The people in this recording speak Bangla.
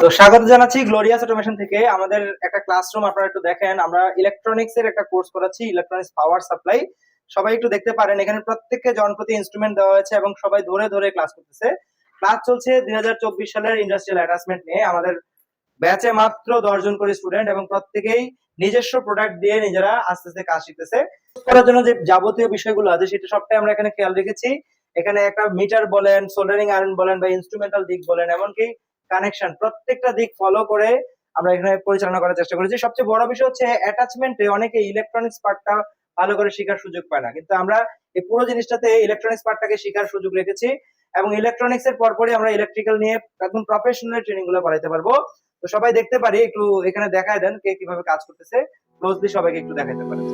তো স্বাগত জানাচ্ছি গ্লোরিয়াস অটোমেশন থেকে। আমাদের একটা ক্লাসরুম আপনারা একটু দেখেন। আমরা ইলেকট্রনিক্স এর একটা কোর্স করাচ্ছি ইলেকট্রনিক্স পাওয়ার সাপ্লাই সবাই একটু দেখতে পারেন, এখানে প্রত্যেককে জনপ্রতি ইনস্ট্রুমেন্ট দেওয়া হয়েছে এবং সবাই ধরে ধরে ক্লাস করতেছে। ক্লাস চলছে দুই সালের ইন্ডাস্ট্রিয়াল অ্যাটাচমেন্ট নিয়ে। আমাদের ব্যাচে মাত্র দশজন করে স্টুডেন্ট এবং প্রত্যেকেই নিজস্ব প্রোডাক্ট দিয়ে নিজেরা আস্তে আস্তে কাজ শিখতেছে। করার জন্য যে যাবতীয় বিষয়গুলো আছে, সেটা সবটাই আমরা এখানে খেয়াল রেখেছি। এখানে একটা মিটার বলেন সোল্ডারিং আয়রন বলেন বা ইনস্ট্রুমেন্টাল দিক বলেন, এমনকি কানেকশন প্রত্যেকটা দিক ফলো করে আমরা এখানে পরিচালনা করার চেষ্টা করেছি। সবচেয়ে বড় বিষয় হচ্ছে অ্যাটাচমেন্টে অনেকে ইলেকট্রনিক্স পার্টটা ভালো করে শেখার সুযোগ পায় না। কিন্তু আমরা এই পুরো জিনিসটাতে ইলেকট্রনিক্স পার্টটাকে শেখার সুযোগ রেখেছি এবং ইলেকট্রনিক্স এর পরপরই আমরা ইলেকট্রিক্যাল নিয়ে একদম প্রফেশনাল ট্রেনিংগুলো করাইতে পারব। তো সবাই দেখতে পারি, একটু এখানে দেখায় দেন কে কীভাবে কাজ করতেছে। ক্লোজলি সবাইকে একটু দেখাইতে পারেন